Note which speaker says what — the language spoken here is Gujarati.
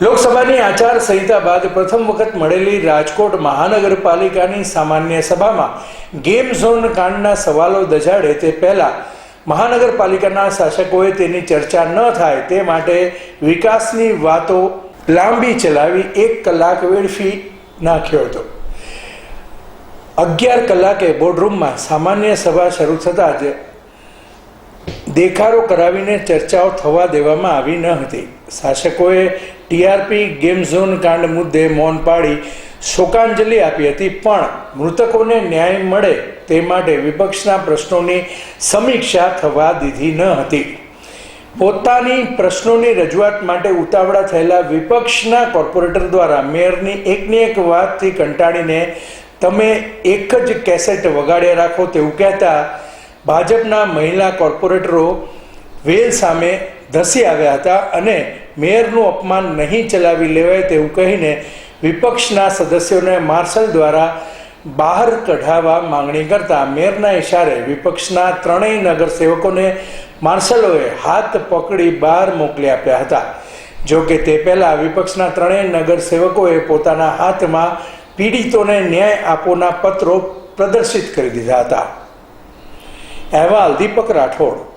Speaker 1: લોકસભાની આચાર સંહિતા બાદ પ્રથમ વખત મળેલી રાજકોટ મહાનગરપાલિકાની સામાન્ય સભામાં ગેમ ઝોન કાંડના સવાલો દજાડે તે પહેલા મહાનગરપાલિકાના શાસકોએ તેની ચર્ચા ન થાય તે માટે વિકાસની વાતો લાંબી ચલાવી એક કલાક વેડફી નાખ્યો હતો. અગિયાર કલાકે બોર્ડરૂમમાં સામાન્ય સભા શરૂ થતાં જ દેખાડો કરાવીને ચર્ચાઓ થવા દેવામાં આવી ન હતી. શાસકોએ ટીઆરપી ગેમ ઝોન કાંડ મુદ્દે મૌન પાડી શોકાંજલિ આપી હતી, પણ મૃતકોને ન્યાય મળે તે માટે વિપક્ષના પ્રશ્નોની સમીક્ષા થવા દીધી ન હતી. પોતાની પ્રશ્નોની રજૂઆત માટે ઉતાવળા થયેલા વિપક્ષના કોર્પોરેટર દ્વારા મેયરની એકની એક વાતથી કંટાળીને, તમે એક જ કેસેટ વગાડ્યા રાખો તેવું કહેતા ભાજપના મહિલા કોર્પોરેટરો વેલ સામે ધસી આવ્યા હતા અને મેયરનું અપમાન નહીં ચલાવી લેવાય તેવું કહીને વિપક્ષના સદસ્યોને માર્શલ દ્વારા બહાર કઢાવવા માંગણી કરતા મેયરના ઇશારે વિપક્ષના ત્રણેય નગરસેવકોને માર્શલોએ હાથ પકડી બહાર મોકલી આપ્યા હતા. જો કે તે પહેલાં વિપક્ષના ત્રણેય નગરસેવકોએ પોતાના હાથમાં પીડિતોને ન્યાય આપોના પત્રો પ્રદર્શિત કરી દીધા હતા. અહેવાલ દીપક રાઠોડ